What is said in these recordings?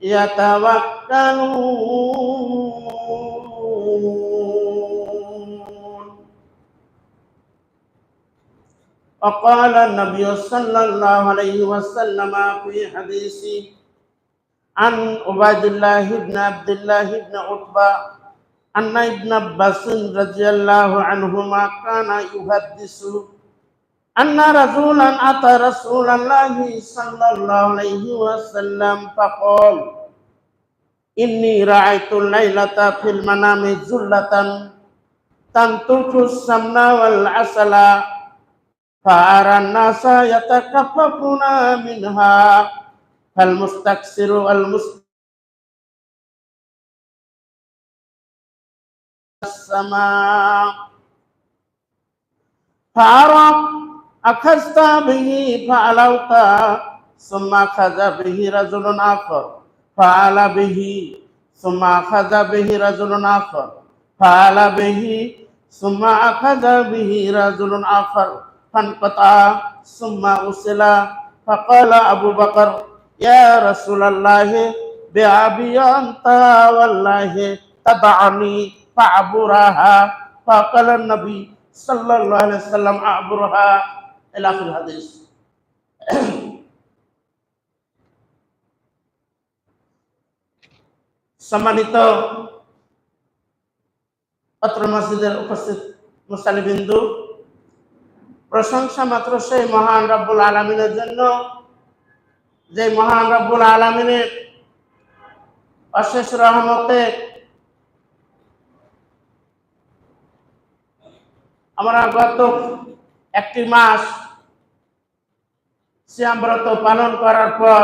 يتوكلون وقال النبي صلى الله عليه وسلم في حديث عن عباد الله بن عبد الله بن عتبة أن ابن عباس رضي الله عنهما كان يحدث أن رجلا أتى رسول الله صلى الله عليه وسلم فقال إني رأيت الليلة في المنام زلة تنتف السمن والعسل فأرى الناس يتكففون منها فالمستكثر والمست السماء فأرى أخذت به فعلوت ثم أخذ به رجل آخر فعل به ثم أخذ به رجل آخر فعل به ثم أخذ به رجل آخر فانقطع ثم أرسل فقال أبو بكر يا رسول الله بأبي أنت والله تدعني فأعبرها فقال النبي صلى الله عليه وسلم أعبرها এলাফুল হাদিস। সম্মানিত অত্র মসজিদের উপস্থিত মুসালি বিন্দু প্রশংসা মাত্র সেই মহান রব্বুল আলমিনের জন্য, যে মহান রব্বুল আলমিনের অশেষ রহমতে আমরা গত একটি মাস শ্যামব্রত পালন করার পর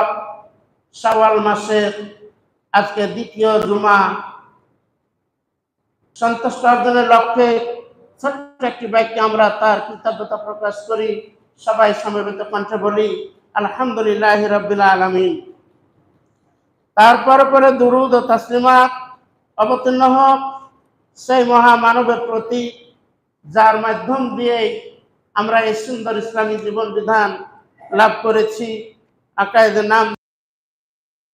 সওয়াল মাসের আজকে দ্বিতীয় জুমা। সন্তুষ্ট অর্জনের লক্ষ্যে ছোট্ট একটি বাক্যে আমরা তার কৃতজ্ঞতা প্রকাশ করি। সবাই সমবেত কণ্ঠে বলি, আলহামদুলিল্লাহ রবিল আলমিন। তারপর পরে দুরুদ ও তাসলিমাত অবতীর্ণ হোক। সেই মহামানবের প্রতি যার মাধ্যম দিয়ে আমরা এই সুন্দর ইসলামী জীবন বিধান লাভ করেছি। আকায়দের নাম